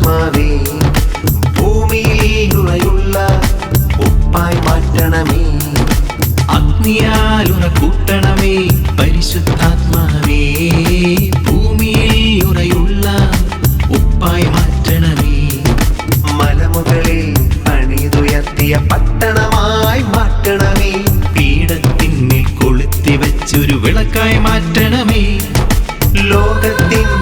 പരിശുദ്ധാത്മാവേ ഭൂമിയിൽ ഉറയുള്ള ഉപ്പായി മാറ്റണമേ. അഗ്നിയാലുറ കൂട്ടണമേ പരിശുദ്ധാത്മാവേ. ഭൂമിയിൽ ഉറയുള്ള ഉപ്പായി മാറ്റണമേ. മലമുകളിൽ പണിതുയർത്തിയ പട്ടണമായി മാറ്റണമേ. പീഠത്തിന്മേൽ കൊളുത്തി വെച്ചൊരു വിളക്കായി മാറ്റണമേ. ലോകത്തിൻ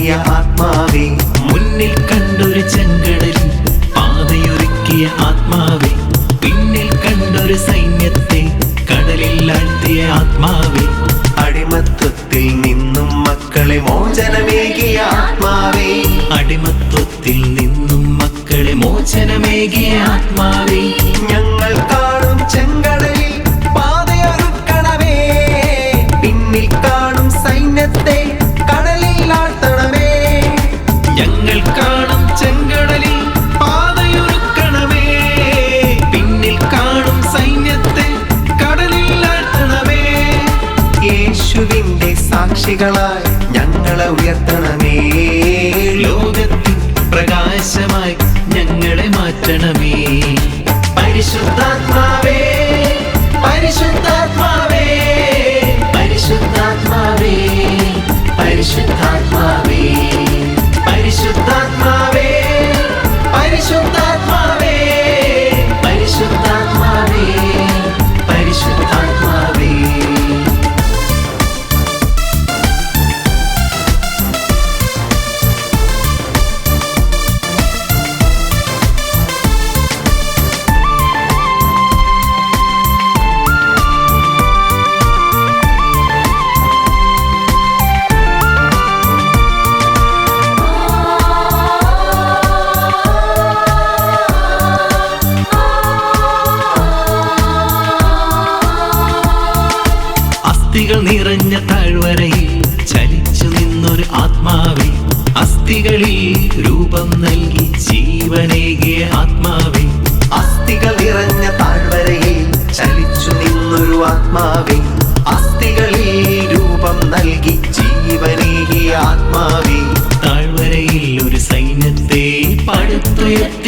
കടലിൽ ആത്മാവേ. മുന്നിൽ കണ്ടൊരു ചെങ്കടലിൽ പാതയൊരുക്കിയ ആത്മാവേ. പിന്നിൽ കണ്ടൊരു സൈന്യത്തെ കടലിൽ ആഴ്ത്തിയ ആത്മാവേ. അടിമത്വത്തിൽ നിന്നും മക്കളെ മോചനമേകിയ ആത്മാവേ. അടിമത്വത്തിൽ നിന്നും മക്കളെ മോചനമേകിയ ആത്മാവേ. ഞങ്ങൾ കാണും ചെങ്കടലിൽ പാതയൊരുക്കണമേ. പിന്നിൽ കാണും സൈന്യത്തെ വിശ്വാസികളായി ഞങ്ങളെ ഉയർത്തണമേ. ലോകത്തിൽ പ്രകാശമായി നിറഞ്ഞ താഴ്വരയിൽ ചലിച്ചു നിന്നൊരു ആത്മാവിൽ അസ്ഥികളിൽ രൂപം നൽകി ജീവനേകിയ ആത്മാവിൽ അസ്ഥികൾ നിറഞ്ഞ താഴ്വരയിൽ ചലിച്ചു നിന്നൊരു ആത്മാവിൽ അസ്ഥികളിൽ രൂപം നൽകി ജീവനേകിയ ആത്മാവിൽ താഴ്വരയിൽ ഒരു സൈന്യത്തെ പടുത്തുയർത്തിയ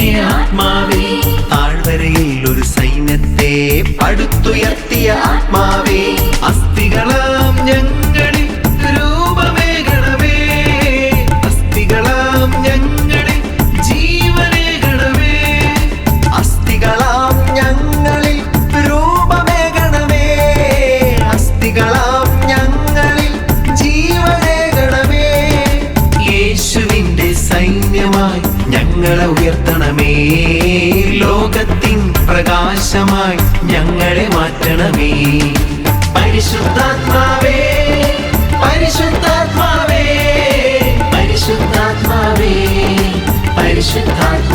സൂര്യമായി ഞങ്ങളെ ഉയർത്തണമേ. ലോകത്തിൻ പ്രകാശമായി ഞങ്ങളെ മാറ്റണമേ. പരിശുദ്ധാത്മാവേ പരിശുദ്ധാത്മാവേ പരിശുദ്ധാത്മാവേ പരിശുദ്ധാത്മാ